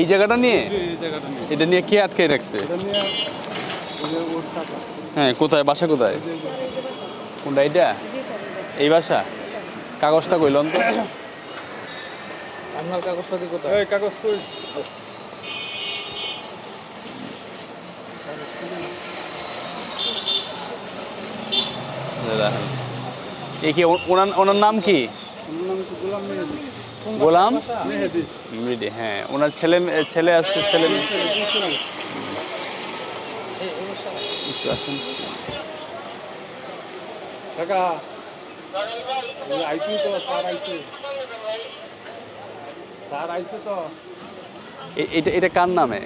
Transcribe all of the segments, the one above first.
এই জায়গাটা নিয়ে? যে এই জায়গাটা নিয়ে। এটা নিয়ে কে আটকে রাখছে? এটা নিয়ে ওই যে ওর টাকা হ্যাঁ কোথায় বাসা কোথায়? কোনটা এটা এই বাসা? কাগজটা কইলন তো আপনার কাগজপাতি কোথায়? এই কাগজ কই? এই কি ওনার ওনার নাম কি? নাম গোলাম গোলাম? মৃদি হ্যাঁ। ওনার ছেলে ছেলে আছে ছেলে একটু আসুন। এটা এটা কার নামে?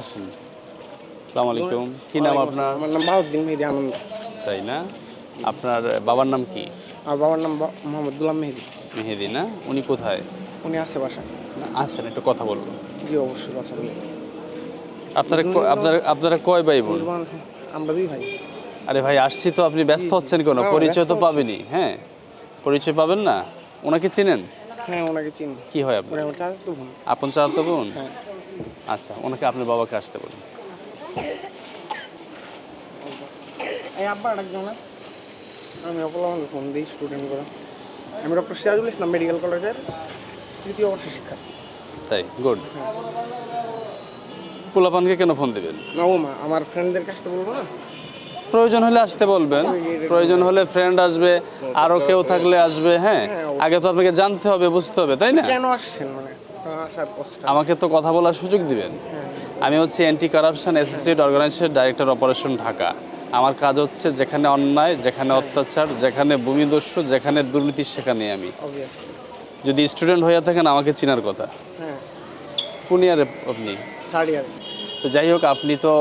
আসুন। আসসালামু আলাইকুম। কি নাম আপনার? আমার নাম বাহুদ্দিন মেহেদি আনন্দ তাই না? আপনার বাবার নাম কি? আর বাবার নাম মোহাম্মদ গুলাম মেহেদি। মেহেদি না? উনি কোথায়? উনি আছে বাসায়। না, আসেন একটু কথা বলব জি অবশ্যই কথা বলি আপনারা আপনারা আপনারা কয় ভাই বোন? আমরা দুই ভাই। আরে ভাই আসছি তো আপনি ব্যস্ত হচ্ছেন কেন? পরিচয় তো পাবেনই হ্যাঁ? পরিচয় পাবেন না? ওনাকে চিনেন? হ্যাঁ ওনাকে চিনি। কি হয় বোন। আপন চাহতো বোন? হ্যাঁ। আচ্ছা ওনাকে আপনার বাবাকে আসতে বলুন। এই আব্বা ডাকજો না? আমি অপলা ফোন দিই স্টুডেন্ট করে আমি ডক্টর সিরাজুল ইসলাম মেডিকেল কলেজের তৃতীয় বর্ষের শিক্ষার্থী তাই? গুড পোলাপানকে কেন ফোন দিবেন? না ও মা আমার ফ্রেন্ডদের কাছ থেকে বলব না? প্রয়োজন হলে আসতে বলবেন। প্রয়োজন হলে ফ্রেন্ড আসবে আরও কেউ থাকলে আসবে হ্যাঁ? আগে তো আপনাকে জানতে হবে বুঝতে হবে তাই না? কেন আসছেন? মানে আমাকে তো কথা বলার সুযোগ দিবেন। আমি হচ্ছে anti corruption associate organization director operation Dhaka. আমার কাজ হচ্ছে যেখানে অন্যায় যেখানে অত্যাচার যেখানে ভূমিদস্যু যেখানে দুর্নীতি সেখানে আমি। যদি স্টুডেন্ট হয়ে থাকেন আমাকে চেনার কথা। হ্যাঁ। কোন ইয়ারে আপনি? থার্ড ইয়ার তো যাই হোক আপনি তো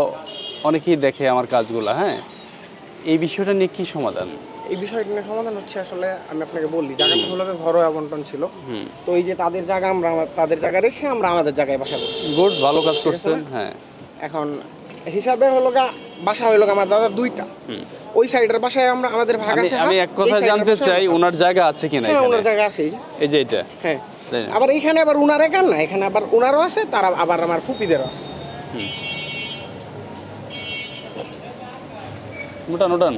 অনেকেই দেখে আমার কাজগুলো হ্যাঁ? এই বিষয়টা নিয়ে কি সমাধান? এই বিষয়টা নিয়ে সমাধান হচ্ছে আসলে আমি আপনাকে বলি জায়গাটা হলো ঘরোয়া বন্টন ছিল। তো এই যে তাদের জায়গা আমরা তাদের জায়গা রেখে আমরা আমাদের জায়গায় বাসা করছি গুড ভালো কাজ করছেন হ্যাঁ। এখন হিসাবে হলো গা বাসা হইল আমার দাদা দুইটা। ওই সাইডের বাসায় আমরা আমাদের ভাগ আছে আমি এক কথা জানতে চাই ওনার জায়গা আছে কিনা হ্যাঁ ওনার জায়গা আছে এই যে। এটা। হ্যাঁ। আবার এখানে আবার উনার একার না? এখানে আবার উনারও আছে তারা আবার আমার ফুপিদেরও আছে। উঠান উঠান।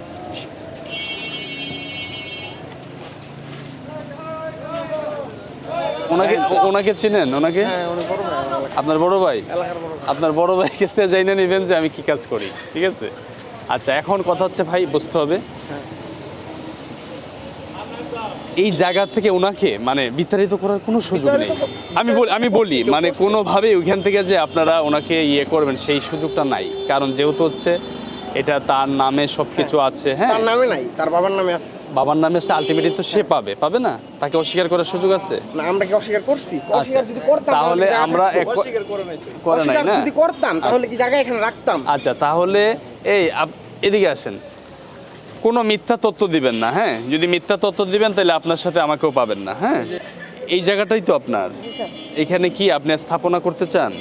ওনাকে ওনাকে চিনেন? ওনাকে? হ্যাঁ উনি বড় ভাই। আপনার বড় ভাই? আপনার বড় ভাই জানিয়ে যাই না নেবেন যে আমি কি কাজ করি ঠিক আছে? আচ্ছা এখন কথা হচ্ছে ভাই বুঝতে হবে। এই জায়গা থেকে ওনাকে মানে বিতাড়িত করার কোনো সুযোগ নেই। আমি বলি আমি বলি মানে কোনোভাবেই কোনোভাবে ওইখান থেকে যে আপনারা ওনাকে ইয়ে করবেন সেই সুযোগটা নাই। কারণ যেহেতু হচ্ছে এটা তার নামে সব কিছু আছে হ্যাঁ? তার নামে নাই তার বাবার নামে আছে। বাবার নামে সে আলটিমেটলি তো সে পাবে পাবে না? তাকে অস্বীকার করার সুযোগ আছে? না আমরা কি অস্বীকার করছি? আচ্ছা অস্বীকার যদি করতাম তাহলে আমরা অস্বীকার করে নাই করে নাই না? যদি করতাম তাহলে কি জায়গা এখানে রাখতাম? আচ্ছা তাহলে এই এদিকে আসেন। কোনো মিথ্যা তথ্য দিবেন না হ্যাঁ? যদি মিথ্যা তথ্য দিবেন তাহলে আপনার সাথে আমাকেও পাবেন না হ্যাঁ? এই জায়গাটাই তো আপনার। এখানে কি আপনি স্থাপনা করতে চান?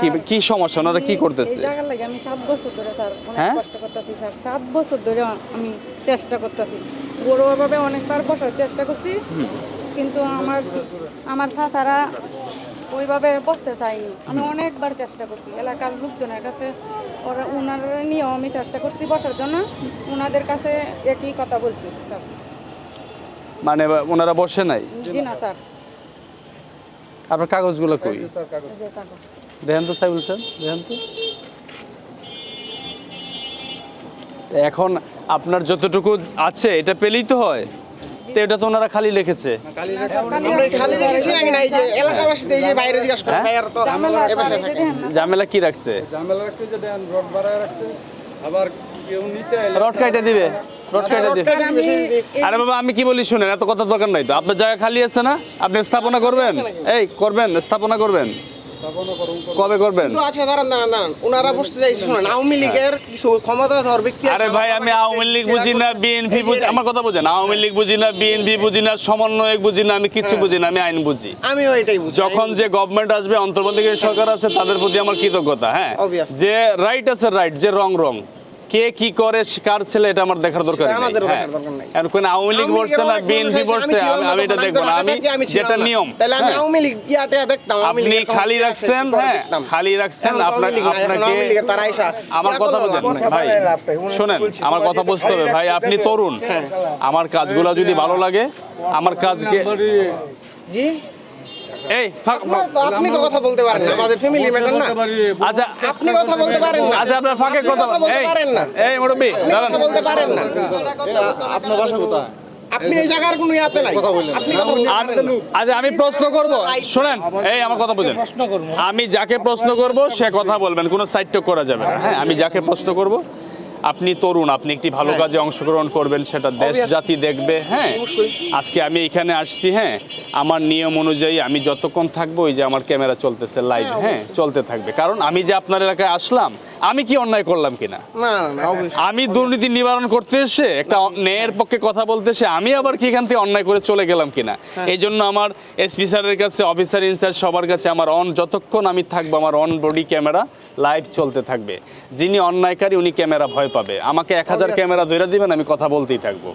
কি কি সমস্যা? ওনারা কি করতেছে? জায়গার লাগে আমি সাত বছর ধরে স্যার অনেক হ্যাঁ? কষ্ট করতেছি স্যার। সাত বছর ধরে আমি চেষ্টা করতেছি। বড়োভাবে অনেকবার বসার চেষ্টা করছি কিন্তু আমার আমার চাচারা ওইভাবে বসতে চাইনি আমি অনেকবার চেষ্টা করছি। এলাকার লোকজনের কাছে ওরা ওনারা নিয়েও আমি চেষ্টা করছি বসার জন্য। ওনাদের কাছে একই কথা বলছি স্যার। মানে ওনারা বসে নাই? জি না স্যার। আপনার কাগজগুলো কই? দেখেন তো সাইবুল স্যার দেখেন তো এখন আপনার যতটুকু আছে এটা পেলেই তো হয়। তো এটা তো ওনারা খালি লিখেছে কালি না, স্যার, খালি আমরা আছে। খালি রেখেছি নাকি না? এই যে এলাকাবাসীতে এই যে বাইরে জিজ্ঞাসা করে? ভাইয়ারা তো ঝামেলা কি রাখছে? রড বাড়ায় রাখছে আবার কেউ নিতে এলে রড কাইটা দিবে রড কাইটা দিবে। আমি আরে বাবা আমি কি বলি শুনেন এত কথা দরকার নাই তো। আপনার জায়গা খালি আছে না? আপনি স্থাপনা করবেন? এই করবেন স্থাপনা করবেন। কবে করবেন? তো আচ্ছা দাঁড়ান দাঁড়ান দাঁড়ান। ওনারা বসতে চাইছে শোনেন আওয়ামী লীগের কিছু ক্ষমতাধর ব্যক্তি আরে ভাই আমি আওয়ামী লীগ বুঝি না বিএনপি বুঝি আমার কথা বুঝেন আওয়ামী লীগ বুঝি না বিএনপি বুঝি না সমন্বয়ক বুঝি না আমি কিচ্ছু বুঝি না আমি আইন বুঝি। আমি ওইটাই বুঝি। যখন যে গভর্নমেন্ট আসবে অন্তর্বর্তীকালীন সরকার আছে তাদের প্রতি আমার কৃতজ্ঞতা হ্যাঁ? যে রাইট আছে রাইট যে রং রং কে কি করে কার ছেলে এটা আমার দেখার দরকার হ্যাঁ দেখার দরকার নাই। এখন কোন আওয়ামী লীগ বলছে না বিএনপি বলছে আমি এটা দেখব না। আমি যেটা নিয়ম। তাহলে আমি হ্যাঁ। আপনি খালি রাখছেন হ্যাঁ খালি রাখছেন আপনার আপনাকে আমার কথা আপনার। ভাই। শোনেন আমার কথা বুঝতে হবে। ভাই আপনি তরুণ। আমার কাজগুলো যদি ভালো লাগে আমার কাজকে জি? এই ফাঁক আপনি তো কথা বলতে পারেন না। আমাদের ফ্যামিলি ম্যাটার না। আচ্ছা আপনি কথা বলতে পারেন না। আচ্ছা আপনার ফাঁকে কথা বলতে পারেন না। এই মুরব্বি দাঁড়ান। বলতে পারেন না। আপনার বাসা কোথায়? আপনি এই জায়গার কোনো নাই? আপনি পারেন না। আচ্ছা আমি প্রশ্ন করব। শুনেন এই আমার কথা বুঝেন। আমি যাকে প্রশ্ন করব সে কথা বলবেন কোনো সাইড টক করা যাবে না। হ্যাঁ আমি যাকে প্রশ্ন করব আপনি তরুণ আপনি একটি ভালো কাজে অংশগ্রহণ করবেন সেটা দেশ জাতি দেখবে হ্যাঁ। আজকে আমি এখানে আসছি হ্যাঁ। আমার নিয়ম অনুযায়ী আমি যতক্ষণ থাকব ওই যে আমার ক্যামেরা চলতেছে লাইভ হ্যাঁ চলতে থাকবে। কারণ আমি যে আপনার এলাকায় আসলাম আমি কি অন্যায় করলাম কিনা? আমি দুর্নীতি নিবারণ করতে এসে একটা ন্যায়ের পক্ষে কথা বলতে এসে আমি আবার কি এখান থেকে অন্যায় করে চলে গেলাম কিনা? এই জন্য আমার এসপি স্যারের কাছে অফিসার ইনচার্জ সবার কাছে আমার অন যতক্ষণ আমি থাকব আমার অন বডি ক্যামেরা লাইভ চলতে থাকবে। যিনি অন্যায়কারী উনি ক্যামেরা ভয় পাবে। আমাকে এক হাজার ক্যামেরা ধরে দিবেন আমি কথা বলতেই থাকব।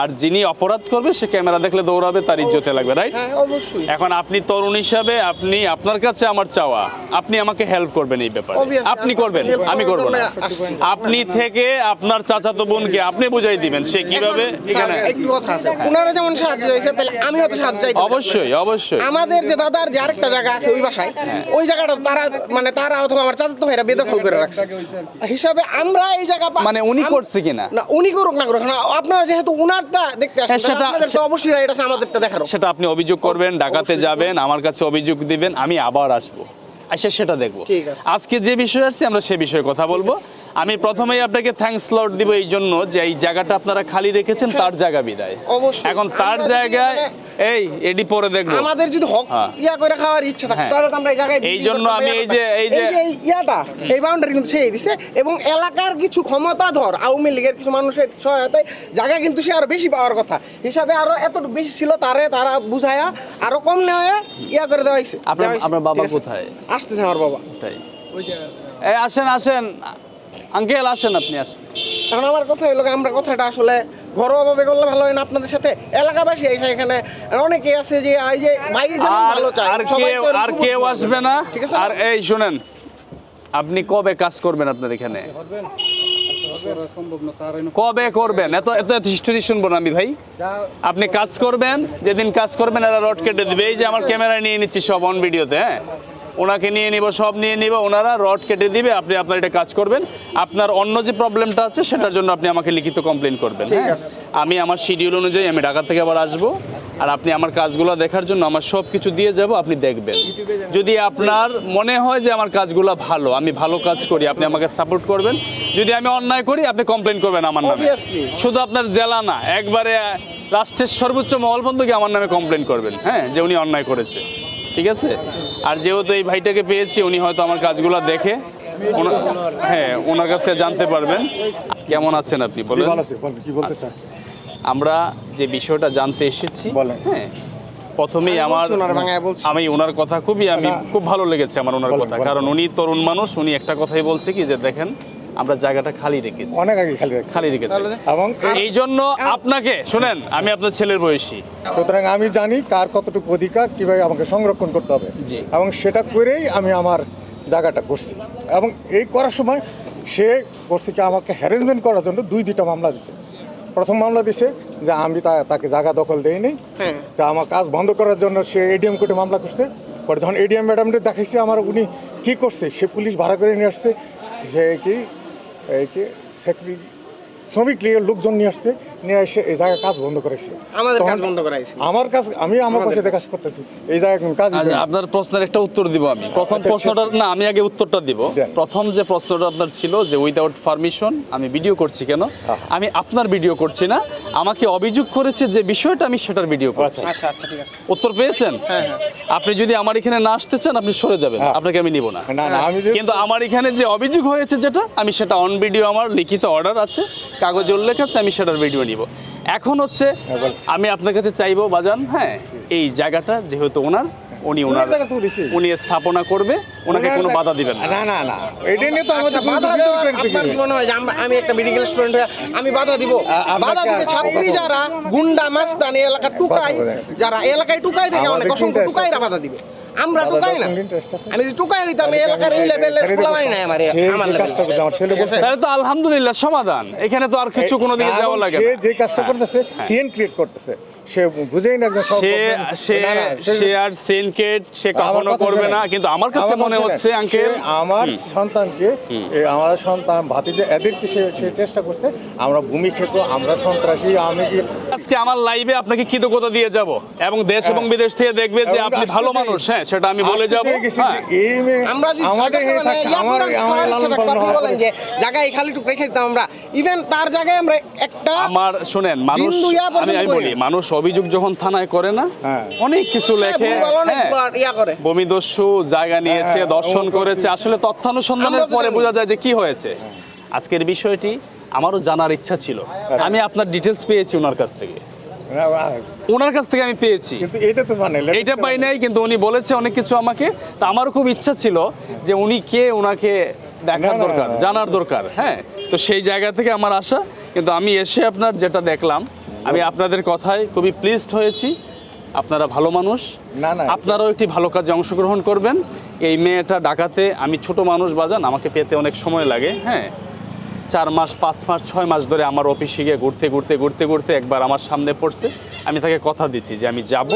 আর যিনি অপরাধ করবে সে ক্যামেরা দেখলে দৌড়াবে তার ইজ্জতে লাগবে রাইট হ্যাঁ অবশ্যই। এখন আপনি তরুণ হিসাবে আপনি আপনার কাছে আমার চাওয়া। আপনি আমাকে হেল্প করবেন এই ব্যাপারে। আপনি করবেন আমি করব না। আপনি থেকে আপনার চাচাতো বোনকে আপনি বুঝাই দিবেন সে কীভাবে এখানে একটু কথা আছে। ওনারা যেমন সাহায্য হয়েছে তাহলে আমিও তো সাহায্য পারি। অবশ্যই অবশ্যই। আমাদের যে দাদার যে আরেকটা জায়গা আছে ওই বাসায় ওই জায়গাটা তারা মানে তারা অথবা আমার চাচাতো ভাইরা বেদখল করে রাখছে। হিসাবে আমরা এই জায়গা মানে উনি করছে কিনা? না উনি করুক না করুক না আপনারা যেহেতু উনারটা দেখতে আসেন। হ্যাঁ, সেটা- অবশ্যই এটা আমাদেরটা দেখারও। সেটা আপনি অভিযোগ করবেন ডাকাতে যাবেন আমার কাছে অভিযোগ দিবেন আমি আবার আসব। আচ্ছা সেটা দেখব। আজকে যে বিষয়ে আসছে আমরা সে বিষয়ে কথা বলব। আমি প্রথমেই আপনাকে থ্যাঙ্কস লট দিব এই জন্য যে এই জায়গাটা আপনারা খালি রেখেছেন তার জায়গা বিদায়। অবশ্যই। এখন তার জায়গায় মানে- এই এডি পরে দেখব। আমাদের যদি হক হ্যাঁ। ইয়া করে খাওয়ার ইচ্ছা থাকে হ্যাঁ। তাহলে আমরা এই জায়গায় এই জন্য আমি এই যে- এই যে- ইয়াটা এই বাউন্ডারি কিন্তু সেই দিছে। এবং এলাকার কিছু ক্ষমতা ধর আওয়ামী লীগের কিছু মানুষের সহায়তায় জায়গা কিন্তু সে আরও বেশি পাওয়ার কথা। হিসাবে আরও এত বেশি ছিল তারে তারা বুঝায়া আরও কম নেওয়া ইয়া করে দেওয়া হয়েছে। আপনার- আপনার বাবা কোথায়? আসতেছে আমার বাবা। তাই এই আসেন আসেন। আঙ্কেল আসেন আপনি আসেন। কারণ আমার কথা হলো আমরা কথাটা আসলে ঘরোয়াভাবে করলে ভালো হয় না আপনাদের সাথে। এলাকাবাসী এসে এখানে অনেকে আছে যে এই যে ভাই যেমন ভালো চায় আর কেউ আর কেউ আসবে না? আর এই শুনেন আপনি কবে কাজ করবেন আপনার এখানে? কবে করবেন? এত এত হিস্টোরি শুনব না আমি ভাই। আপনি কাজ করবেন যেদিন কাজ করবেন এরা রড কেটে দিবে। এই যে আমার ক্যামেরা নিয়ে নিচ্ছি সব অন ভিডিওতে হ্যাঁ? ওনাকে নিয়ে নিব সব নিয়ে নিব ওনারা রড কেটে দিবে আপনি আপনার এটা কাজ করবেন। আপনার অন্য যে প্রবলেমটা আছে সেটার জন্য আপনি আমাকে লিখিত কমপ্লেন করবেন হ্যাঁ? আমি আমার শিডিউল অনুযায়ী আমি ঢাকা থেকে আবার আসব আর আপনি আমার কাজগুলো দেখার জন্য আমার সব কিছু দিয়ে যাব আপনি দেখবেন। যদি আপনার মনে হয় যে আমার কাজগুলো ভালো আমি ভালো কাজ করি আপনি আমাকে সাপোর্ট করবেন। যদি আমি অন্যায় করি আপনি কমপ্লেন করবেন আমার নামে। শুধু আপনার জেলা না একবারে রাষ্ট্রের সর্বোচ্চ মহল পর্যন্ত আমার নামে কমপ্লেন করবেন হ্যাঁ? যে উনি অন্যায় করেছে ঠিক আছে? আর যেহেতু এই ভাইটাকে পেয়েছি উনি হয়তো আমার কাজগুলো দেখে হ্যাঁ ওনার কাছ থেকে জানতে পারবেন। কেমন আছেন আপনি? বলেন। ভালো আছে বলেন কি বলতে চান? আমরা যে বিষয়টা জানতে এসেছি বলেন। হ্যাঁ প্রথমেই আমার। আমি ওনার কথা খুবই আমি খুব ভালো লেগেছে আমার ওনার কথা। কারণ উনি তরুণ মানুষ উনি একটা কথাই বলছে কি যে দেখেন আমরা জায়গাটা খালি রেখেছি। অনেক আগে খালি রাখছি। খালি রেখেছি। এবং এই- জন্য আপনাকে শুনেন আমি আপনার ছেলের বয়সী। সুতরাং আমি জানি কার কতটুকু অধিকার কীভাবে আমাকে সংরক্ষণ করতে হবে। এবং সেটা করেই আমি আমার জায়গাটা করছি। এবং এই করার সময় সে করছে আমাকে হ্যারেসমেন্ট করার জন্য দুই দুইটা মামলা দিছে। প্রথম মামলা দিছে যে আমি তা- তাকে জায়গা দখল দেইনি। হ্যাঁ। তা আমার কাজ বন্ধ করার জন্য সে এডিএম কোর্টে মামলা করছে। পরে যখন এডিএম ম্যাডামকে দেখাইছে আমার উনি কি করছে সে পুলিশ ভাড়া করে নিয়ে আসছে। সে কি কি সেক্রেটারি শ্রমিক লীগের লোকজন নিয়ে আসছে। নিয়ে এসে এই জায়গায় কাজ বন্ধ করেছে। আমাদের কাজ বন্ধ করাইছে। আমার কাজ আমি আমার পাশে কাজ। করতেছি। এই জায়গায় কাজ আচ্ছা আপনার প্রশ্নের একটা উত্তর দিব আমি। প্রথম আচ্ছা, প্রশ্নটা না আমি আগে উত্তরটা দিব। প্রথম যে প্রশ্নটা আপনার ছিল যে উইদাউট পারমিশন আমি ভিডিও করছি কেন? আমি আপনার ভিডিও করছি না। আমাকে অভিযোগ করেছে যে বিষয়টা আমি সেটার ভিডিও করছি। আচ্ছা আচ্ছা ঠিক আছে। উত্তর পেয়েছেন? হ্যাঁ, হ্যাঁ। আপনি যদি আমার এখানে না আসতে চান আপনি সরে যাবেন। হ্যাঁ। আপনাকে আমি নিব না। না না কিন্তু আমার এখানে যে অভিযোগ হয়েছে যেটা আমি সেটা অন ভিডিও আমার লিখিত অর্ডার আছে কাগজে উল্লেখ আছে আমি সেটার ভিডিও নিব। এখন হচ্ছে হ্যাঁ, আমি আপনার কাছে চাইব বাজান হ্যাঁ এই জায়গাটা যেহেতু ওনার উনি ওনার। উনি স্থাপনা করবে ওনাকে কোনো বাধা দিবেন না। না না এটা নিয়ে তো আমাদের আচ্ছা, বাধা দেওয়ার আপনার। মনে হয় আমি একটা মেডিকেল স্টুডেন্ট হয়ে আমি বাধা দিব? বাধা দিবে ছাত্রী যারা গুন্ডা মাস্তান এলাকার টুকাই যারা এলাকায় টুকাই থেকে অনেক অসংখ্য টুকাইরা বাধা দিবে। আমরা টুকাই না? আমি যদি টুকাই দিতাম এই এলাকার এই লেভেলের পোলাবাই নাই আমার আমার যে level কাজটা করছে, আমার ছেলে বলছে, তাহলে তো আলহামদুলিল্লাহ সমাধান। এখানে তো আর কিছু কোনো দিকে যাওয়া লাগে যে কাজটা হ্যাঁ, করতেছে হ্যাঁ। সিএন ক্রিয়েট করতেছে। সে বুঝেই না সে সে সে আর সেনকেট সে কখনো করবে না কিন্তু আমার কাছে মনে হচ্ছে আঙ্কেল আমার সন্তানকে এ, আমাদের সন্তান ভাতিজা এদেরকে সে সে চেষ্টা করছে আমরা ভূমি খেত আমরা সন্ত্রাসী আমি কি আজকে আমার লাইভে আপনাকে কৃতজ্ঞতা দিয়ে যাব এবং দেশ এবং বিদেশ থেকে দেখবে যে আপনি ভালো মানুষ হ্যাঁ সেটা আমি বলে যাব। হ্যাঁ আমরা আমাদের জায়গাটা এই মানে আমার আমার জায়গায় খালি রেখে দিতাম আমরা। ইভেন তার জায়গায় আমরা একটা আমার শুনেন মানুষ আমি আমি বলি মানুষ অভিযোগ যখন থানায় করে না হ্যাঁ। অনেক কিছু লেখে হ্যাঁ ইয়া করে। ভূমিদস্যু জায়গা নিয়েছে হ্যাঁ, দর্শন করেছে আসলে তথ্যানুসন্ধানের পরে বোঝা যায় যে কি হয়েছে। আজকের বিষয়টি আমারও জানার ইচ্ছা ছিল। আমি আপনার ডিটেলস পেয়েছি ওনার কাছ থেকে। ওনার কাছ থেকে আমি পেয়েছি। এটা তো মানে এইটা পাই নাই কিন্তু উনি বলেছে অনেক কিছু আমাকে। তা আমারও খুব ইচ্ছা ছিল যে উনি কে ওনাকে দেখার দরকার জানার দরকার হ্যাঁ। তো সেই জায়গা থেকে আমার আশা কিন্তু আমি এসে আপনার যেটা দেখলাম আমি আপনাদের কথায় খুবই প্লিজড হয়েছি। আপনারা ভালো মানুষ। না, না। আপনারাও একটি ভালো কাজে অংশগ্রহণ করবেন। এই মেয়েটা ডাকাতে আমি ছোট মানুষ বাজান আমাকে পেতে অনেক সময় লাগে হ্যাঁ। চার মাস পাঁচ মাস ছয় মাস ধরে আমার অফিসে গিয়ে ঘুরতে ঘুরতে ঘুরতে ঘুরতে একবার আমার সামনে পড়ছে। আমি তাকে কথা দিছি যে আমি যাব।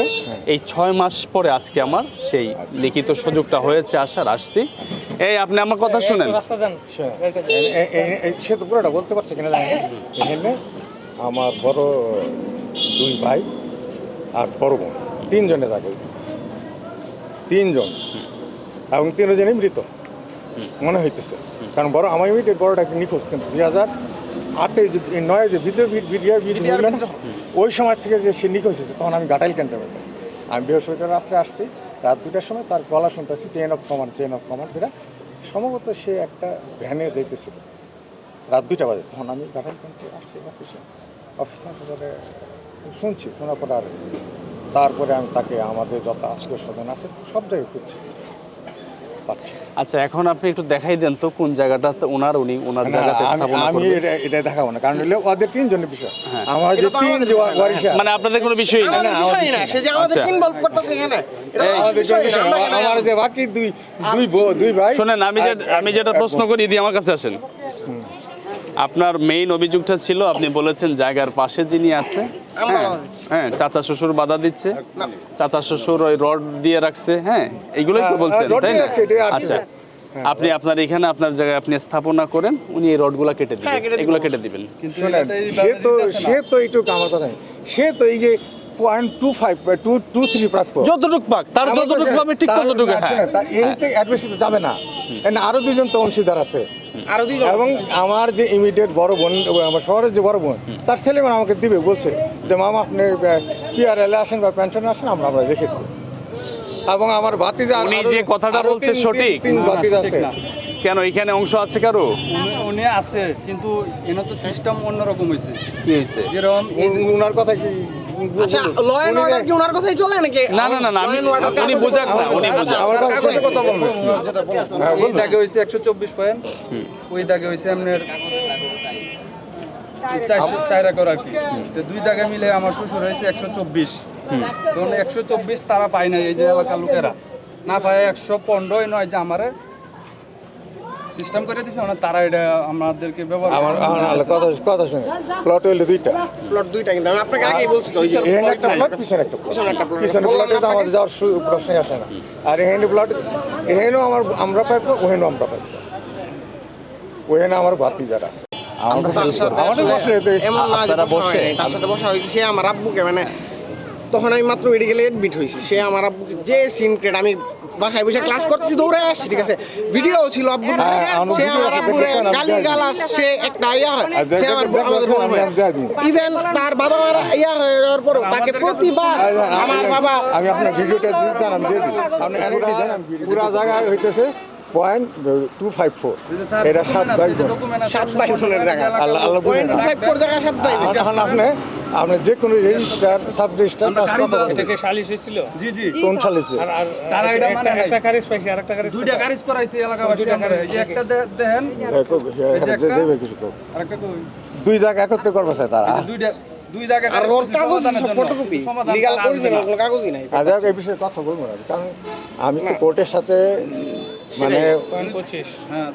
এই ছয় মাস পরে আজকে আমার সেই লিখিত সুযোগটা হয়েছে আসার আসছি। এই আপনি আমার কথা শুনেন। সে তো পুরোটা বলতে পারছে কিনা আমার বড় দুই ভাই আর বড় বোন। তিনজনে থাকে। তিনজন। এবং তিনজনই মৃত। মনে হইতেছে। কারণ বড়, আমার ইমিডিয়েট বড়টা নিখোঁজ। কিন্তু দুই হাজার আটে যে নয় যে ভিডিও হইল ওই সময় থেকে যে সে নিখোঁজ হয়েছে, তখন আমি ঘাটাইল ক্যান্টনমেন্টে আমি বৃহস্পতিবার রাত্রে আসছি। রাত দুটার সময় তার গলা শুনতেছি chain of command chain of command এরা সম্ভবত সে একটা ভ্যানে যেতেছিল রাত দুটা বাজে। তখন আমি ঘাটাইল ক্যান্টে আসছি অফিসে শুনছি শোনার পরে আর তারপরে আমি তাকে আমাদের যত আত্মীয় স্বজন আছে সব জায়গায় খুঁজছি। পাচ্ছি। আচ্ছা এখন আপনি একটু দেখাই দেন তো কোন জায়গাটাতে ওনার উনি ওনার জায়গাতে আমি আমি এটা দেখাবো না কারণ হলো ওদের তিনজনের বিষয়। আমার যে তিন বিষয়। ওয়ারিশা মানে আপনাদের কোনো বিষয়ই না। না, বিষয় না বিষয় সে যে আমাদের আচ্ছা। ইনভলভ করতেছে এখানে। বিষয় আমরা যে বাকি দুই দুই বউ দুই ভাই। শোনেন আমি যে আমি যেটা প্রশ্ন করি দিয়ে আমার কাছে আসেন। আপনার মেইন অভিযোগটা ছিল আপনি বলেছেন জায়গার পাশে যিনি আছে হ্যাঁ। হ্যাঁ চাচা শ্বশুর বাধা দিচ্ছে চাচা শ্বশুর ওই রড দিয়ে রাখছে হ্যাঁ এইগুলোই তো হ্যাঁ, বলছেন তাই না? আচ্ছা আপনি আপনার এখানে আপনার জায়গায় আপনি স্থাপনা করেন উনি এই রডগুলা কেটে হ্যাঁ, দিবেন কেটে এগুলো কেটে দিবেন। সে তো সে তো এইটুকু আমার কথা সে তো এই যে point two five two two three প্রাপ্য। যতটুক পাক তার যতটুক পাবে ঠিক ততটুকু হ্যাঁ যাবে না। আরও দুজন তো অংশীদার আছে। আরও এবং আমার যে ইমিডিয়েট বড় বোন আমার শহরের যে বড় বোন তার ছেলে মেয়ে আমাকে দিবে বলছে যে মামা আপনি পিআরএল আসেন বা পেনশনে আসেন আমরা আমরা দেখে দেবো। এবং আমার ভাতিজা আর- উনি যে কথাটা বলছে সঠিক? তিন- ভাতিজা আছে। কেন এখানে অংশ আছে কারও? উনি- উনি আছে কিন্তু এনে তো সিস্টেম অন্যরকম হয়েছে কি হয়েছে যেরকম উনার কথা কি আচ্ছা ল এন্ড অর্ডার কি ওনার কথাই চলে নাকি? না না না না আমি Law and order উনি বোঝাক না উনি বোঝাক। আমার কাছে কথা বলবে হ্যাঁ, দাগে হয়েছে একশো চব্বিশ পয়েন্ট। ওই দাগে আপনার কি। তো দুই দাগে মিলে আমার শ্বশুর হয়েছে একশো চব্বিশ। তখন একশো চব্বিশ তারা পায় না এই যে এলাকার লোকেরা। না পায় একশো পনেরোই নয় যে আমারে। সিস্টেম করে দিছে মানে তারা এটা আমাদেরকে ব্যবহার আমার আমার কথা কথা শুনে। প্লট হইল দুইটা। প্লট দুইটা কিন্তু আমি আপনাকে আগেই বলছি তো এখানে একটা প্লট পিছনে একটা প্লট পিছনে একটা plot। পিছনে প্লটে তো আমাদের যাওয়ার প্রশ্নই আসে না। আর এখানে প্লট এখানেও আমার আমরা পাইবো ওখানেও আমরা পাইবো। ওখানে আমার ভাতি যারা আছে। আমার তার সাথে আমাদের বসে এমন না যে বসে? তার সাথে বসা হয়েছে সে আমার আব্বুকে মানে তখন আমি মাত্র মেডিকেলে এডমিট হয়েছি। সে আমার যে সিন ক্রেড আমি বাসায় বসে ক্লাস করতেছি দৌড়ে আসছি ঠিক আছে? ভিডিও ছিল আব্বু হ্যাঁ, আমার সে আমার আব্বুরে গালি সে একটা ইয়া হয়। সে আমার আমাদের। ইভেন তার বাবা মারা ইয়া হয়ে যাওয়ার পর তাকে প্রতিবার আমি- আমার বাবা আমি আপনার ভিডিওটা দিতে আমি দিয়ে দিই। আপনি আমি পুরা জায়গায় হইতেছে। পয়েন্ট টু ফাইভ ফোর এটা সাত ভাই সাত ভাই আল্লাহ আল্লাহ পয়েন্ট না। ফাইভ ফোর জায়গা সাত ভাই আপনি আপনি যে কোনো রেজিস্টার সাব সালিশ হয়েছিল? জি জি। কোন তারা এটা মানে একটা কারিজ পাইছে আর কারিজ দুইটা গাড়িজ করাইছে এলাকাবাসী আমরা। এই যে একটা। দে- কিছু আরেকটা কই? দুই জায়গা একত্রে করবে তারা। দুইটা দুই জায়গা আর ওর কাগজ ফটোকপি সমাধান লিগাল তারা আনবে না। কোনো কাগজই নাই। আর এই বিষয়ে কথা বলব না কারণ আমি তো কোর্টের সাথে মানে হ্যাঁ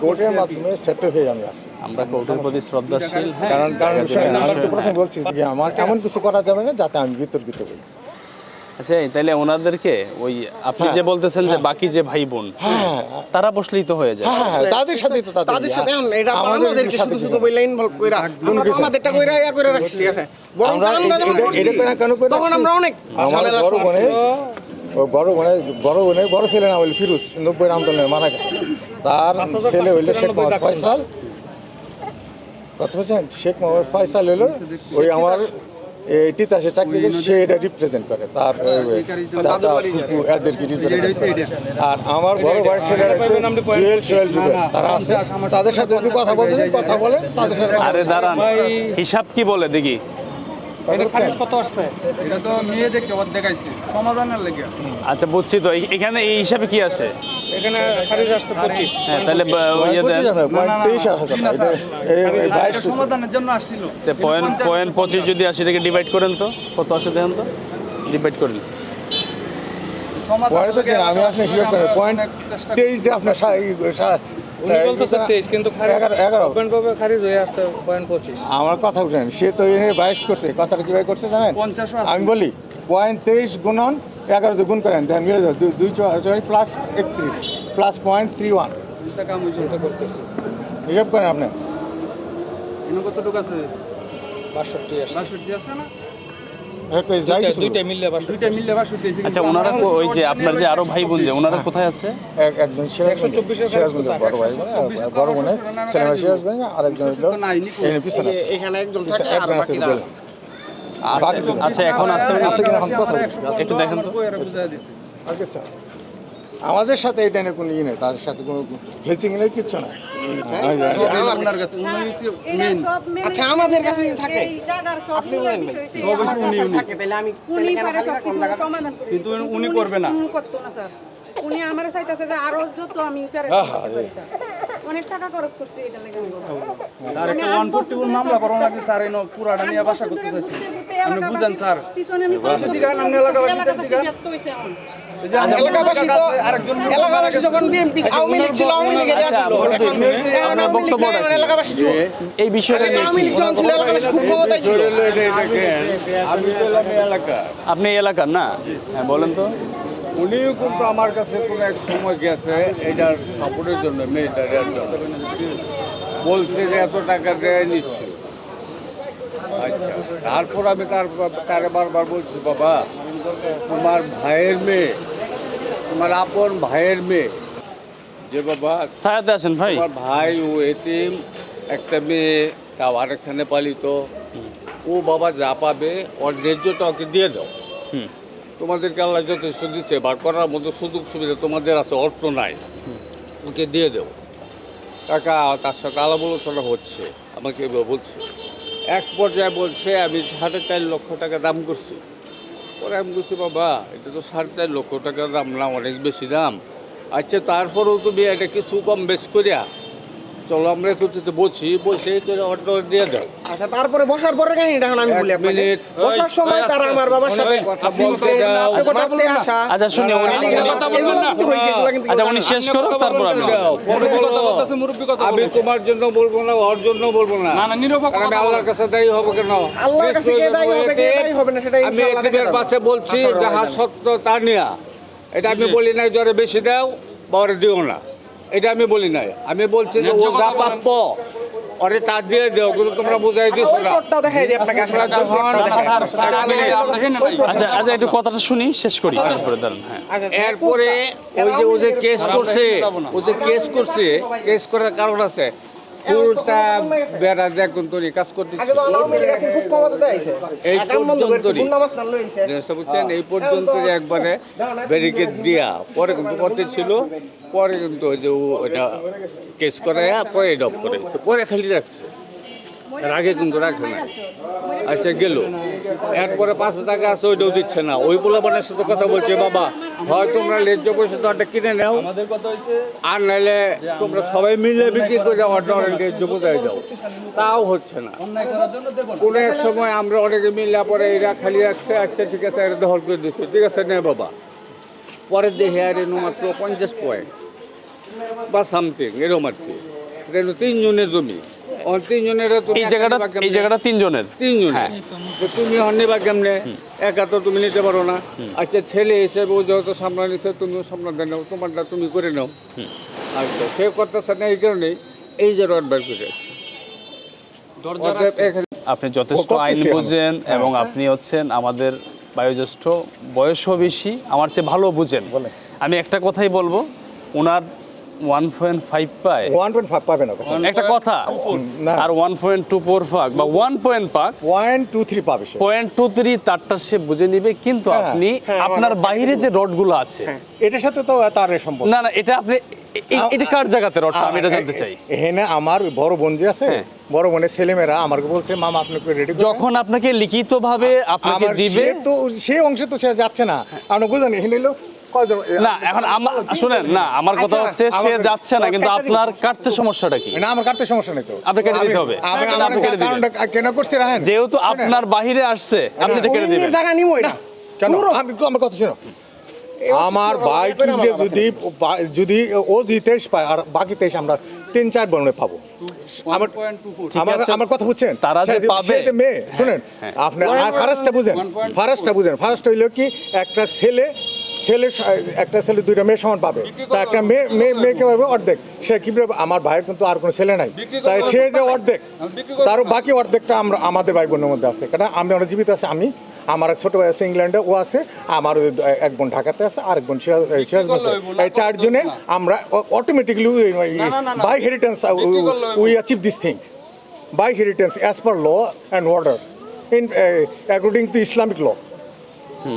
কোর্টের মাধ্যমে সেটেল হয়ে আমি আছি। আমরা কোর্টের প্রতি শ্রদ্ধাশীল হ্যাঁ। কারণ কারণ আমি তো প্রথমে বলছি যে আমার এমন কিছু করা যাবে না যাতে আমি বিতর্কিত করি আচ্ছা তাইলে ওনাদেরকে ওই আপনি যে বলতেছেন যে বাকি যে ভাই বোন হ্যাঁ। তারা বসলেই তো হয়ে যায় তাদের সাথেই তো তাদের সাথে এটা আমাদের আমাদেরকে শুধু শুধু না। বইলা ইনভলভ কইরা আমরা তো আমাদেরটা কইরা ইয়া করে রাখছি ঠিক আছে? বরং আমরা যখন এটা- কেন- করে তখন আমরা অনেক বড়। ও বড় বোনের বড় বোনের বড় ছেলে না ফিরুজ নব্বই আন্দোলনে মারা গেছে। তার ছেলে হইল শেখ মোহাম্মদ ফয়সাল। কত বলছেন শেখ মোহাম্মদ ফয়সাল হইল ওই আমার তিতাসে চাকরি সে এটা রিপ্রেজেন্ট করে। তার চাচা এদেরকে করে। আর আমার বড় ভাইয়ের ছেলেরা জুয়েল সোহেল জুবেল। তারা আছে। তাদের সাথে যদি কথা বলতে কথা বলে তাদের সাথে কথা আরে দাঁড়ান হিসাব কি বলে দেখি? কত আসছে? এটা তো মেয়ে দেখে ওর দেখাইছি সমাধানের লেগে আচ্ছা বুঝছি তো। এখানে এই হিসাবে কি আসে? এখানে খারিজ আসছে হ্যাঁ তাহলে জন্য আসছিল। পয়েন্ট পয়েন্ট পঁচিশ যদি আসে এটাকে ডিভাইড করেন তো? কত আসে দেখেন তো? ডিভাইড করেন। পয়েন্ট হচ্ছে আমি আসলে হিসাব করি পয়েন্ট তেইশ দিয়ে আপনার হয়ে আমার কথা বুঝেন সে তো এনে বাইশ করছে কথাটা কীভাবে করছে জানেন? আমি বলি পয়েন্ট তেইশ গুণন এগারো দিয়ে গুণ করেন দেখেন মিলে যাবে দুই- দুই চয় প্লাস একত্রিশ প্লাস পয়েন্ট থ্রি ওয়ান টাকা হিসাব করেন আপনি। এনে কতটুকু আছে? বাষট্টি আসছে বাষট্টি আছে না? দুইটা মিললে বাষট্টি দুইটা মিললে বাষট্টি আছে আচ্ছা ওনারা ওই যে আপনার যে আরও ভাই বোন যে ওনারা কোথায় আছে একজন সিরাজগঞ্জ 124 এর সিরাজগঞ্জ কাজ বড় ভাই বড় বোনের চব্বিশের তো ছেলে আমার সিরাজগঞ্জ আর একজন হলো তো নাই, নিখোঁজ। এনে পিছনে এই আছে। যে এখানে একজন একজন আছে বাকিরা বলে। আছে আছে এখন আছে আছে এখন কথা একটু দেখেন তো। বুঝাই দিছি আজকে চল। আমাদের সাথে এটা নিয়ে কোনো ই নেই তাদের সাথে কোনো হেচিং নেই কিচ্ছু না আচ্ছা, আমাদের কাছে থাকে, আপনি বলেন। কিন্তু উনি করবে না। উনি করতো না স্যার। উনি আমার চাইতেছে যে আরও যত আমি। অনেক টাকা খরচ করছি এটা লেগে। স্যার একটা মানে বছর ধরে মামলা করানো সব স্যার এনো পুরাটা নিয়ে বাসা করতে চাইছি। আপনি বুঝেন স্যার। পিছনে আমি এই এলাকাবাসী তো এলাকাবাসী যখন বিএনপি আওয়ামী লীগ ছিল আওয়ামী লীগের আচ্ছা, ছিল। এখন বক্তব্য। এলাকাবাসী এই বিষয়টা নিয়ে আওয়ামী লীগ যখন ছিল এলাকাবাসী খুব ক্ষমতায় ছিল। আমি পেলাম এই এলাকা। আপনি এলাকার না? হ্যাঁ বলেন তো। উনিও কিন্তু আমার কাছে কোনো এক সময় গেছে এটার সাপোর্টের জন্য মেয়েটার জন্য। বলছে যে এত টাকা দেয় নিচ্ছে। আচ্ছা তারপর আমি তার তারে বারবার বলছি বাবা তোমার ভাইয়ের মেয়ে তোমার আপন ভাইয়ের মেয়ে যে বাবা ছায়াতে আসেন ভাই তোমার ভাই ও এতিম একটা মেয়ে তাও আরেকখানে পালিত ও বাবা যা পাবে ওর ন্যায্যটা ওকে দিয়ে দাও হুম তোমাদেরকে আল্লাহ যথেষ্ট দিচ্ছে বার করার মতো সুযোগ সুবিধা তোমাদের আছে অর্থ নাই ওকে দিয়ে দেও টাকা তার সাথে আলাপ আলোচনা হচ্ছে আমাকে বলছে এক পর্যায়ে বলছে আমি সাড়ে চার লক্ষ টাকা দাম করছি পরে আমি বলছি, বাবা, এটা তো সাড়ে চার লক্ষ টাকার দাম না অনেক বেশি দাম। আচ্ছা তারপরেও তুমি এটা কিছু কম বেশ করিয়া চলো আমরা একটু বলছে করে অর্ডার দিয়ে দাও। আচ্ছা তারপরে বসার পরে কেন এটা আমি বলি আপনাকে? মিনিট। বসার সময় তারা আমার বাবার সাথে কথা বলতে দাও। মারতে আসা। আচ্ছা শুনি উনি হয়েছে, এগুলো কিন্তু আচ্ছা উনি না। শেষ করুক তারপর আমি পরে কথা বলতেছে, মুরব্বি কথা আমি তোমার জন্য বলব না ওর জন্য বলব না। না, না, নিরপেক্ষ আমি আল্লাহর কাছে দায়ী হব কেন? আল্লাহর কাছে কে দায়ী হবে, কে? দায়ী হবে না, সেটা ইনশাআল্লাহ দেখা পাশে বলছি যাহা ময়দানে। সত্য তা নিয়া। এটা আমি বলি নাই জ্বরে বেশি দাও বা দিও না। এটা আমি বলি নাই। আমি বলছি যে ও যা পাপ্প আরে তা দিয়ে দেও গুলো তোমরা বুঝাই ওই কোটটাও দেখাই দিই আপনাকে না ভাই। আচ্ছা আচ্ছা একটু কথাটা শুনি শেষ করি। তারপরে দাঁড়ান হ্যাঁ। আচ্ছা, এরপরে ওই যে ও যে কেস করছে ও যে কেস করছে কেস করার কারণ আছে। পুরোটা বেড়া দেখুন তোর কাজ করতে। এই পর্যন্ত বুঝছেন এই পর্যন্ত একবারে ব্যারিকেড দিয়া পরে কিন্তু করতে ছিল পরে কিন্তু ওই যে ওটা কেস করাইয়া পরে ডপ করে। পরে খালি রাখছে। এর আগে কিন্তু রাখে না আচ্ছা গেল। এরপরে পাঁচশো টাকা আছে ওইটাও দিচ্ছে না। ওই পোলাপানের সাথে কথা বলছে বাবা হয় তোমরা লেজ্জ পয়সা তো একটা কিনে নাও আর নাইলে তোমরা সবাই মিলে বিক্রি করে অর্ডার লেজ্জ বোঝাই যাও তাও হচ্ছে না। কোনো এক সময় আমরা অনেকে মিলে পরে এরা খালি রাখছে আচ্ছা ঠিক আছে এটা দখল করে দিচ্ছে। ঠিক আছে নে বাবা। পরে দেখে আর এনো মাত্র পঞ্চাশ পয়েন্ট বা সামথিং এরকম আর কি এটা তিনজনের জমি। এই জায়গাটা? এই জায়গাটা তিনজনের? তিনজনের। হ্যাঁ। তো তুমি বা কেমনে একা তো তুমি নিতে পারো না। আচ্ছা ছেলে হিসেবে ও যেহেতু সামলা নিচ্ছে তুমিও সামলাতে নাও তোমারটা তুমি করে নাও। আচ্ছা সে করতেছে না এই কারণে এই যে রড বের করে আপনি যথেষ্ট আইন। বুঝেন এবং আপনি হচ্ছেন আমাদের বয়োজ্যেষ্ঠ বয়সও বেশি আমার চেয়ে ভালো বুঝেন। আমি একটা কথাই বলব ওনার ওয়ান পয়েন্ট ফাইভ পায়। ওয়ান পয়েন্ট ফাইভ পাবে না একটা কথা আর ওয়ান পয়েন্ট টু ফোর পাক বা ওয়ান পয়েন্ট পাক পয়েন্ট টু থ্রি পাবে পয়েন্ট টু থ্রি তারটা সে বুঝে নিবে কিন্তু হ্যাঁ, আপনি আপনার বাইরে যে রডগুলো আছে এটার সাথে তো তার সম্পর্ক। না না এটা আপনি এটা কার জায়গাতে রডটা আমি এটা জানতে চাই। এখানে আমার বড় বোন যে আছে হ্যাঁ। বড় বোনের ছেলেমেয়েরা আমাকে বলছে মামা আপনাকে রেডি যখন আপনাকে লিখিত ভাবে আপনাকে দিবে তো সেই অংশে তো সে যাচ্ছে না। আপনি বুঝলেন এখানে না এখন আমার শুনেন না আমার কথা আচ্ছা, হচ্ছে সে যাচ্ছে না কিন্তু আপনার কাটতে সমস্যাটা কি? না আমার কাটতে সমস্যা নেই তো। আপনি কেটে দিতে হবে। আমি না, আমার আপনি কেটে দিবেন। কেন করতে রাখেন যেহেতু আপনার বাহিরে আসছে আপনি কেটে দিবেন। জায়গা নিমই না কেন? আমি আমার কথা শোনো। আমার ভাই যদি যদি ও যদি তেইশ পায় আর বাকি তেইশ আমরা তিন চার বর্ণে পাবো। আমার কথা বুঝছেন? তারা যে পাবে। মেয়ে শুনেন? হ্যাঁ। আপনি ফারাসটা বুঝেন। ফারাসটা বুঝেন। ফারাসটা হইল কি একটা ছেলে ছেলে একটা ছেলে দুইটা মেয়ে সমান পাবে। তা একটা মেয়ে মেয়ে মেয়েকে পাবে অর্ধেক। সে কি? আমার ভাইয়ের কিন্তু আর কোনো ছেলে নাই। তাই সে যে অর্ধেক তার বাকি অর্ধেকটা আমরা আমাদের ভাই বোনের মধ্যে আছে। কারণ আমি আমরা জীবিত আছে আমি আমার এক ছোট ভাই আছে ইংল্যান্ডে ও আছে আমার এক বোন ঢাকাতে আছে আর এক বোন সিরাজ এই সিরাজগঞ্জে এই চারজনে আমরা automatically. By heritance. We achieve this things by heritance as per law and orders in according to Islamic law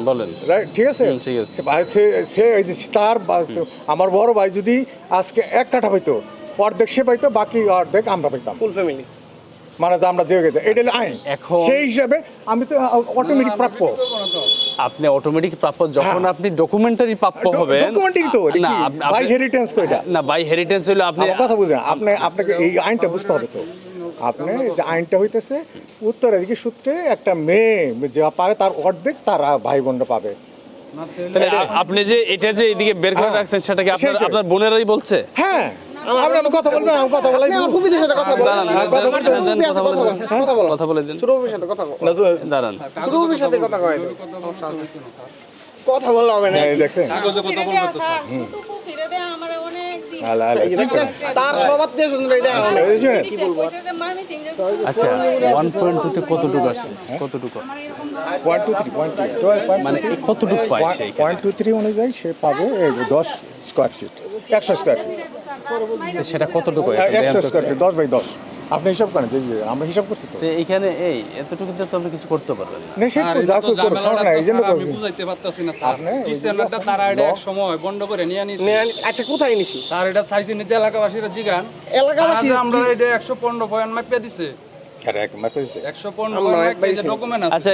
বলেন। রাইট ঠিক আছে? ঠিক আছে। সে- সে এই যে তার আমার বড় ভাই যদি আজকে এক কাঠা পাইতো অর্ধেক সে পাইতো বাকি অর্ধেক আমরা পাইতাম। ফুল ফ্যামিলি মানে যে আমরা যে এটা আইন। সেই হিসাবে আমি তো অটোমেটিক প্রাপ্য। আপনি অটোমেটিক প্রাপ্য যখন আপনি ডকুমেন্টারি প্রাপ্য হবেন ডকুমেন্টারি তো না বাই হেরিটেন্স তো এটা। না বাই হেরিটেন্স হলো আপনি কথা বুঝলেন আপনি আপনাকে এই আইনটা বুঝতে হবে তো। আপনি যে আইনটা হইতেছে উত্তরের উত্তরাধিকার সূত্রে একটা মেয়ে যা পাবে তার অর্ধেক তার ভাই বোনরা পাবে তাহলে আপনি যে এটা যে এদিকে বের করে হ্যাঁ। রাখছেন সেটাকে আপনার আপনার বোনেরাই বলছে? হ্যাঁ। আমি কথা বলবেন আমি কথা বলাই আমার ফুপিদের সাথে কথা হ্যাঁ, কথা বলতে- কথা বলে কথা কথা বলে দিন। ছোট সাথে কথা বলো দাঁড়ান। ছোট সাথে কথা কয় দাও। কথা বললে হবে না। এই দেখছেন কাগজে কথা ফিরে বলব দেয়া তো থাক, ফুটুকু ফিরে দেয়া আমার অনেক দিন। আলা, আলা, এই যে দেখছেন তার সবার থেকে সুন্দর এই দেখা অনেক এই যে, কি বলব? কইছে যে মামি সিং যে আচ্ছা ওয়ান পয়েন্ট টুতে কতটুকু আসে? কতটুকু? মানে কতটুকু পায় Point- সেই point two three অনুযায়ী সে পাবে দশ স্কোয়ার ফিট একশো স্কোয়ার ফিট সেটা কতটুকু একশো স্কোয়ার ফিট দশ বাই দশ। আপনি হিসাব করেন যে আমরা হিসাব করছি তো। তো এইখানে এই এতটুকুতে তো আপনি কিছু করতে পারবেন না। না, সে তো যা তো করুক, করুক, ঝামেলাটা খারাপ না, এই জন্য আমি বুঝাইতে পারতাছি না স্যার। তারা এটা এক সময় বন্ধ করে নিয়ে নিছে আচ্ছা কোথায় নিছি? স্যার এটা চাইছি নিজে এলাকাবাসীরা জিগান। এলাকাবাসী- আমরা এটা একশো পনেরো পয়েন্ট মাপিয়া দিছে। এক মাপে দিছে। একশো পনেরো আমরা পয়েন্ট একবারই ডকুমেন্ট আছে। আচ্ছা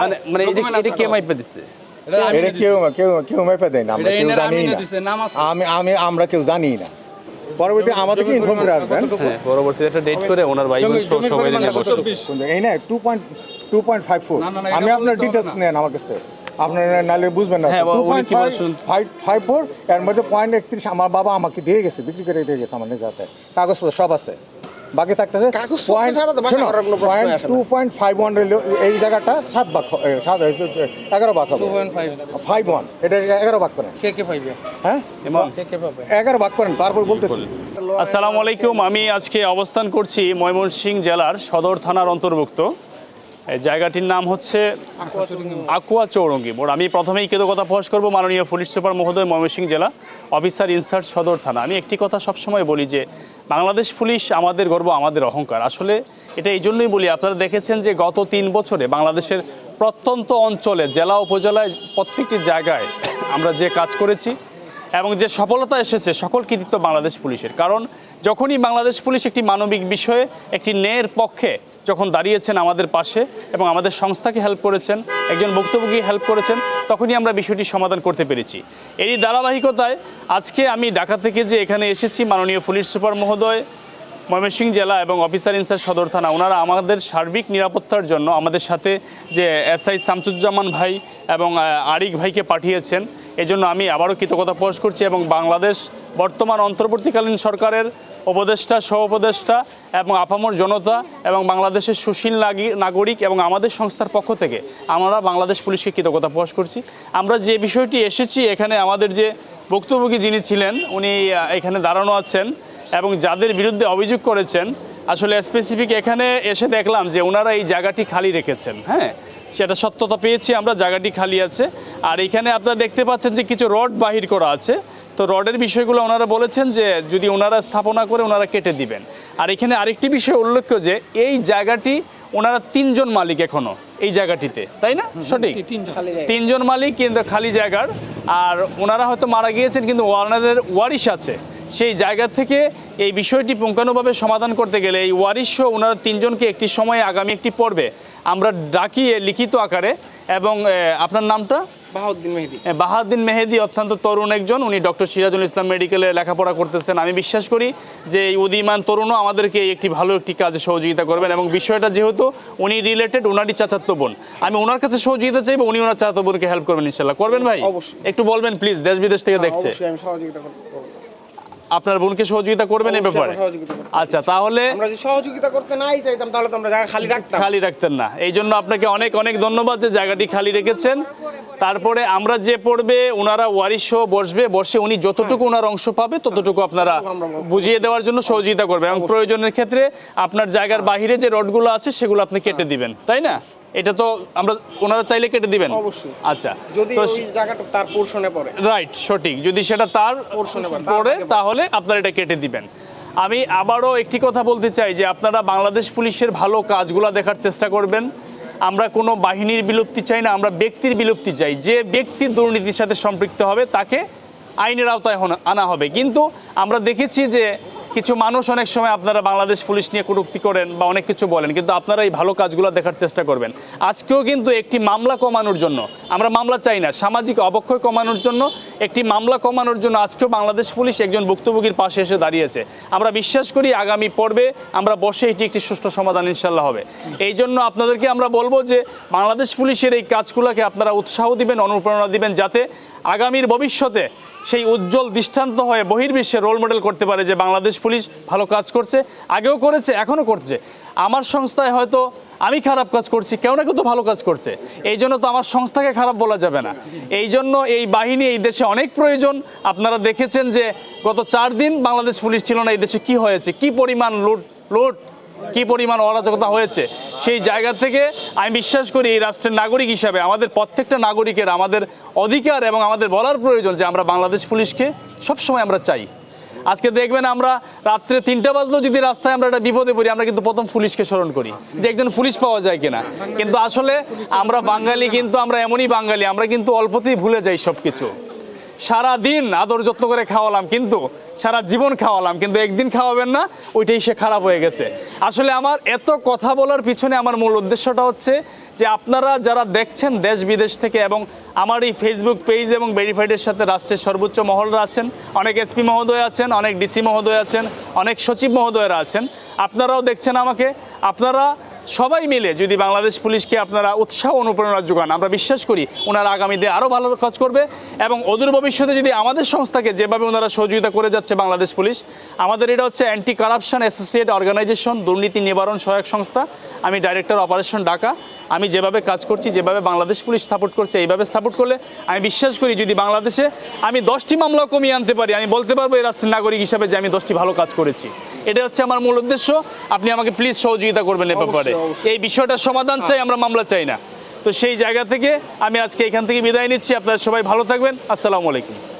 মানে মানে এটা এটা কে? মাইপে দিচ্ছে এটা দিছি। কেউ কেউ কেউ মাপে দেয় না আমরা কেউ জানি না। দিছে, নাম আছে। আমি আমি আমরা কেউ জানি না। পরবর্তী আমাদেরকে ইনফর্ম করে আসবেন। হ্যাঁ পরবর্তীতে একটা ডেট করে ওনার ভাই বোন সবাই নিয়ে বসে। এই না two point two point five four আমি আপনার ডিটেলস নেন আমার কাছ থেকে। নালে বুঝবেন না। হ্যাঁ? ফাইভ ফাইভ ফোর এর মধ্যে পয়েন্ট একত্রিশ আমার বাবা আমাকে দিয়ে গেছে বিক্রি করে দিয়ে গেছে আমার নিজে হাতে কাগজপত্র সব আছে। বাকি থাকতেছে। টু পয়েন্ট ফাইভ ওয়ান এই জায়গাটা সাত ভাগ সাত এগারো ভাগ হবে। ফাইভ ওয়ান এটা এগারো ভাগ করেন। কে কে পাইবে? হ্যাঁ? ইমাম। কে কে পাবে? এগারো ভাগ করেন তারপর বলতেছি। আসসালামু আলাইকুম আমি আজকে অবস্থান করছি ময়মনসিংহ জেলার সদর থানার অন্তর্ভুক্ত। জায়গাটির নাম হচ্ছে আকুয়া চৌরঙ্গি মোড়। আমি প্রথমেই কৃতজ্ঞতা প্রকাশ করব মাননীয় পুলিশ সুপার মহোদয় ময়মনসিংহ জেলা অফিসার ইনচার্জ সদর থানা। আমি একটি কথা সবসময় বলি যে, বাংলাদেশ পুলিশ আমাদের গর্ব, আমাদের অহংকার। আসলে এটা এই জন্যই বলি, আপনারা দেখেছেন যে গত তিন বছরে বাংলাদেশের প্রত্যন্ত অঞ্চলে, জেলা উপজেলায় প্রত্যেকটি জায়গায় আমরা যে কাজ করেছি এবং যে সফলতা এসেছে, সকল কৃতিত্ব বাংলাদেশ পুলিশের। কারণ যখনই বাংলাদেশ পুলিশ একটি মানবিক বিষয়ে, একটি ন্যায়ের পক্ষে যখন দাঁড়িয়েছেন আমাদের পাশে এবং আমাদের সংস্থাকে হেল্প করেছেন, একজন ভুক্তভোগী হেল্প করেছেন, তখনই আমরা বিষয়টি সমাধান করতে পেরেছি। এরই ধারাবাহিকতায় আজকে আমি ঢাকা থেকে যে এখানে এসেছি, মাননীয় পুলিশ সুপার মহোদয়, ময়মনসিংহ জেলা এবং অফিসার ইনচার্জ সদর থানা, ওনারা আমাদের সার্বিক নিরাপত্তার জন্য আমাদের সাথে যে এসআই শামসুজ্জামান ভাই এবং আরিক ভাইকে পাঠিয়েছেন। এজন্য আমি আবারও কৃতজ্ঞতা প্রকাশ করছি এবং বাংলাদেশ বর্তমান অন্তর্বর্তীকালীন সরকারের উপদেষ্টা, সহ উপদেষ্টা এবং আপামর জনতা এবং বাংলাদেশের সুশীল নাগি- নাগরিক এবং আমাদের সংস্থার পক্ষ থেকে আমরা বাংলাদেশ পুলিশকে কৃতজ্ঞতা প্রকাশ করছি। আমরা যে বিষয়টি এসেছি, এখানে আমাদের যে ভুক্তভোগী যিনি ছিলেন, উনি এখানে দাঁড়ানো আছেন এবং যাদের বিরুদ্ধে অভিযোগ করেছেন, আসলে স্পেসিফিক এখানে এসে দেখলাম যে ওনারা এই জায়গাটি খালি রেখেছেন হ্যাঁ? সেটা সত্যতা পেয়েছি আমরা, জায়গাটি খালি আছে। আর এখানে আপনারা দেখতে পাচ্ছেন যে কিছু রড বাহির করা আছে। তো রডের বিষয়গুলো ওনারা বলেছেন যে যদি ওনারা স্থাপনা করে ওনারা কেটে দিবেন। আর এখানে আরেকটি বিষয় উল্লেখ্য যে এই জায়গাটি ওনারা তিনজন মালিক এখনও এই জায়গাটিতে তাই না? সঠিক? তিনজন মালিক কিন্তু খালি জায়গার। আর ওনারা হয়তো মারা গিয়েছেন কিন্তু ওনাদের ওয়ারিশ আছে। সেই জায়গা থেকে এই বিষয়টি পুঙ্খানুভাবে সমাধান করতে গেলে এই ওয়ারিশ সহ ওনারা তিনজনকে একটি সময়ে আগামী একটি পর্বে আমরা ডাকিয়ে লিখিত আকারে এবং আপনার নামটা? বাহাউদ্দিন মেহেদি। বাহাউদ্দিন মেহেদি অত্যন্ত তরুণ একজন। উনি ডক্টর সিরাজুল ইসলাম মেডিকেলে লেখাপড়া করতেছেন। আমি বিশ্বাস করি যে এই উদীয়মান তরুণও আমাদেরকে এই একটি ভালো একটি কাজে সহযোগিতা করবেন এবং বিষয়টা যেহেতু উনি রিলেটেড ওনারই চাচাত্ত বোন। আমি ওনার কাছে সহযোগিতা চাইব উনি ওনার চাচাতো বোনকে হেল্প করবেন ইনশাল্লাহ করবেন ভাই? একটু বলবেন প্লিজ দেশ বিদেশ থেকে দেখছে। আমি সহযোগিতা আপনার বোনকে সহযোগিতা করবেন এই ব্যাপারে। আচ্ছা তাহলে আমরা যদি সহযোগিতা করতে নাই চাইতাম তাহলে তো আমরা জায়গা খালি রাখতাম। খালি রাখতেন না। এই জন্য আপনাকে অনেক অনেক ধন্যবাদ যে জায়গাটি খালি রেখেছেন। তারপরে আমরা যে পড়বে ওনারা ওয়ারিশ সহ বসবে। বসে উনি যতটুকু ওনার অংশ পাবে ততটুকু আপনারা বুঝিয়ে দেওয়ার জন্য সহযোগিতা করবেন। এবং প্রয়োজনের ক্ষেত্রে আপনার জায়গার বাহিরে যে রডগুলো আছে সেগুলো আপনি কেটে দিবেন। তাই না? এটা তো আমরা ওনারা চাইলে কেটে দিবেন। অবশ্যই। আচ্ছা যদি ওই জায়গাটা তার পোর্শনে পড়ে। রাইট সঠিক। যদি সেটা তার এ পড়ে, তাহলে আপনারা এটা কেটে দিবেন। আমি আবারও একটি কথা বলতে চাই যে আপনারা বাংলাদেশ পুলিশের ভালো কাজগুলো দেখার চেষ্টা করবেন। আমরা কোনো বাহিনীর বিলুপ্তি চাই না আমরা ব্যক্তির বিলুপ্তি চাই। যে ব্যক্তি দুর্নীতির সাথে সম্পৃক্ত হবে তাকে আইনের আওতায় আনা হবে। কিন্তু আমরা দেখেছি যে কিছু মানুষ অনেক সময় আপনারা বাংলাদেশ পুলিশ নিয়ে কটূক্তি করেন বা অনেক কিছু বলেন, কিন্তু আপনারা এই ভালো কাজগুলো দেখার চেষ্টা করবেন। আজকেও কিন্তু একটি মামলা কমানোর জন্য, আমরা মামলা চাই না, সামাজিক অবক্ষয় কমানোর জন্য, একটি মামলা কমানোর জন্য আজকেও বাংলাদেশ পুলিশ একজন ভুক্তভোগীর পাশে এসে দাঁড়িয়েছে। আমরা বিশ্বাস করি আগামী পর্বে আমরা বসে এটি একটি সুষ্ঠু সমাধান ইনশাল্লাহ হবে। এই জন্য আপনাদেরকে আমরা বলব যে, বাংলাদেশ পুলিশের এই কাজগুলোকে আপনারা উৎসাহ দিবেন, অনুপ্রেরণা দিবেন যাতে আগামীর ভবিষ্যতে সেই উজ্জ্বল দৃষ্টান্ত হয়ে বহির্বিশ্বে রোল মডেল করতে পারে যে বাংলাদেশ পুলিশ ভালো কাজ করছে, আগেও করেছে, এখনও করছে। আমার সংস্থায় হয়তো আমি খারাপ কাজ করছি, কেউ না কেউ তো ভালো কাজ করছে। এই জন্য তো আমার সংস্থাকে খারাপ বলা যাবে না। এই জন্য এই বাহিনী এই দেশে অনেক প্রয়োজন। আপনারা দেখেছেন যে গত চার দিন বাংলাদেশ পুলিশ ছিল না, এই দেশে কি হয়েছে, কি পরিমাণ লুট লুট কি পরিমাণ অরাজকতা হয়েছে, সেই জায়গা থেকে আমি বিশ্বাস করি এই রাষ্ট্রের নাগরিক হিসাবে, আমাদের প্রত্যেকটা নাগরিকের আমাদের অধিকার এবং আমাদের বলার প্রয়োজন যে আমরা বাংলাদেশ পুলিশকে সবসময় আমরা চাই। আজকে দেখবেন আমরা রাত্রে তিনটা বাজলেও যদি রাস্তায় আমরা একটা বিপদে পড়ি, আমরা কিন্তু প্রথম পুলিশকে স্মরণ করি যে একজন পুলিশ পাওয়া যায় কিনা। কিন্তু আসলে আমরা বাঙালি, কিন্তু আমরা এমনই বাঙালি, আমরা কিন্তু অল্পতেই ভুলে যাই সব কিছু সারা দিন আদর যত্ন করে খাওয়ালাম কিন্তু, সারা জীবন খাওয়ালাম, কিন্তু একদিন খাওয়াবেন না, ওইটাই সে খারাপ হয়ে গেছে। আসলে আমার এত কথা বলার পিছনে আমার মূল উদ্দেশ্যটা হচ্ছে যে আপনারা যারা দেখছেন দেশ বিদেশ থেকে এবং আমার এই ফেসবুক পেজ এবং ভেরিফাইডের সাথে রাষ্ট্রের সর্বোচ্চ মহলরা আছেন, অনেক এসপি মহোদয় আছেন, অনেক ডিসি মহোদয় আছেন, অনেক সচিব মহোদয়রা আছেন, আপনারাও দেখছেন আমাকে, আপনারা সবাই মিলে যদি বাংলাদেশ পুলিশকে আপনারা উৎসাহ অনুপ্রেরণা যোগান, আমরা বিশ্বাস করি ওনারা আগামীতে আরও ভালো কাজ করবে এবং অদূর ভবিষ্যতে যদি আমাদের সংস্থাকে যেভাবে ওনারা সহযোগিতা করে যাচ্ছে বাংলাদেশ পুলিশ, আমাদের এটা হচ্ছে অ্যান্টি কারাপশন অ্যাসোসিয়েট অর্গানাইজেশন দুর্নীতি নিবারণ সহায়ক সংস্থা। আমি ডাইরেক্টর অপারেশন ঢাকা আমি যেভাবে কাজ করছি যেভাবে বাংলাদেশ পুলিশ সাপোর্ট করছে এইভাবে সাপোর্ট করলে আমি বিশ্বাস করি যদি বাংলাদেশে আমি দশটি মামলা কমিয়ে আনতে পারি আমি বলতে পারব এই রাষ্ট্রের নাগরিক হিসাবে যে আমি দশটি ভালো কাজ করেছি। এটা হচ্ছে আমার মূল উদ্দেশ্য। আপনি আমাকে প্লিজ সহযোগিতা করবেন এ ব্যাপারে। এই বিষয়টার সমাধান চাই আমরা মামলা চাই না। তো সেই জায়গা থেকে আমি আজকে এখান থেকে বিদায় নিচ্ছি। আপনারা সবাই ভালো থাকবেন। আসসালামু আলাইকুম।